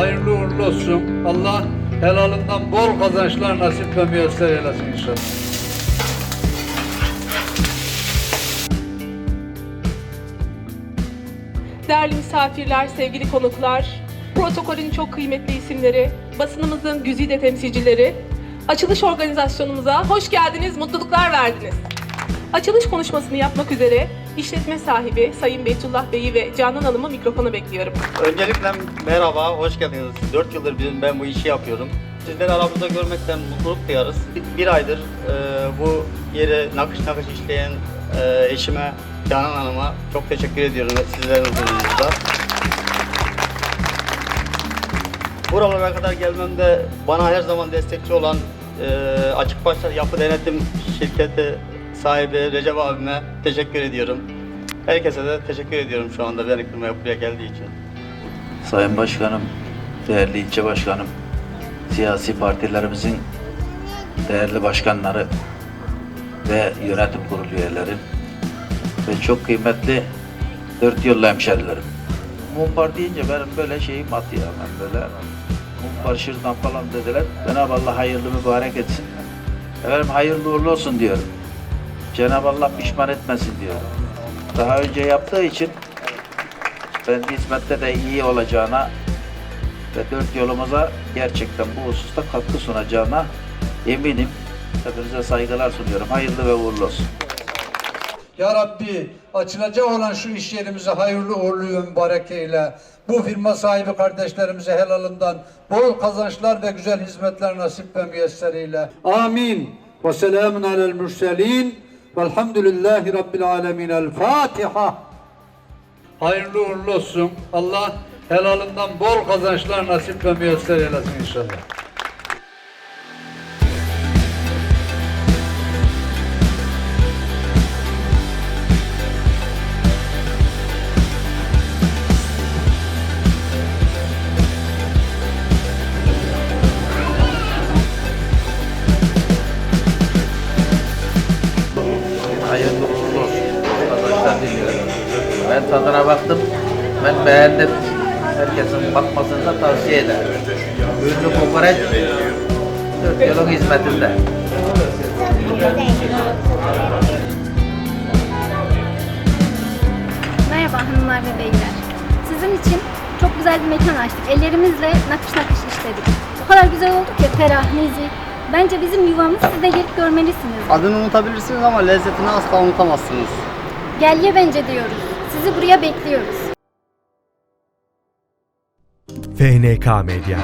hayırlı uğurlu olsun. Allah helalından bol kazançlar nasip ve müyesser eylesin inşallah. Değerli misafirler, sevgili konuklar, protokolün çok kıymetli isimleri, basınımızın güzide temsilcileri, açılış organizasyonumuza hoş geldiniz, mutluluklar verdiniz. Açılış konuşmasını yapmak üzere işletme sahibi Sayın Beytullah Bey'i ve Canan Hanım'ı mikrofona bekliyorum. Öncelikle merhaba, hoş geldiniz. 4 yıldır bizim- ben bu işi yapıyorum. Sizleri aramızda görmekten mutluluk duyarız. Bir- aydır e, bu yere nakış nakış işleyen e, eşime, Canan Hanım'a çok teşekkür ediyorum sizlerin huzurunuzda. Buralara kadar gelmemde bana her zaman destekçi olan e, Açık Başlar Yapı Denetim Şirketi sahibi Recep abime teşekkür ediyorum. Herkese de teşekkür ediyorum şu anda beni kırmaya buraya geldiği için. Sayın Başkanım, değerli ilçe başkanım, siyasi partilerimizin değerli başkanları ve yönetim kurulu üyeleri ve çok kıymetli dört yıllı hemşerilerim. Mumpar deyince benim böyle şeyim atıyor hemen böyle. Mumpar şırdan falan dediler. Cenab-ı Allah hayırlı mübarek etsin. Efendim hayırlı uğurlu olsun diyorum. Cenab-ı Allah pişman etmesin diyorum. Daha önce yaptığı için ben hizmette de iyi olacağına ve dört yolumuza gerçekten bu hususta katkı sunacağına eminim. Hepinize saygılar sunuyorum. Hayırlı ve uğurlu olsun. Ya Rabbi açılacak olan şu iş yerimize hayırlı uğurlu ve mübarek eyle. Bu firma sahibi kardeşlerimize helalından bol kazançlar ve güzel hizmetler nasip ve müyesser eyle. Amin. Ve selamun alel mürselin. Velhamdülillahi Rabbil alemin. El Fatiha. Hayırlı uğurlu olsun. Allah helalından bol kazançlar nasip ve müyesser eylesin inşallah. Ben tadına baktım. Ben beğendim. Herkesin bakmasını da tavsiye ederim. Ürünü kokoreç dört yılın hizmetinde. Merhaba hanımlar ve beyler. Sizin için çok güzel bir mekan açtık. Ellerimizle nakış nakış işledik. O kadar güzel oldu ki ferah, nezih. Bence bizim yuvamız siz de gelip görmelisiniz. Adını unutabilirsiniz ama lezzetini asla unutamazsınız. Gel ye bence diyoruz. Sizi buraya bekliyoruz. FNK Medya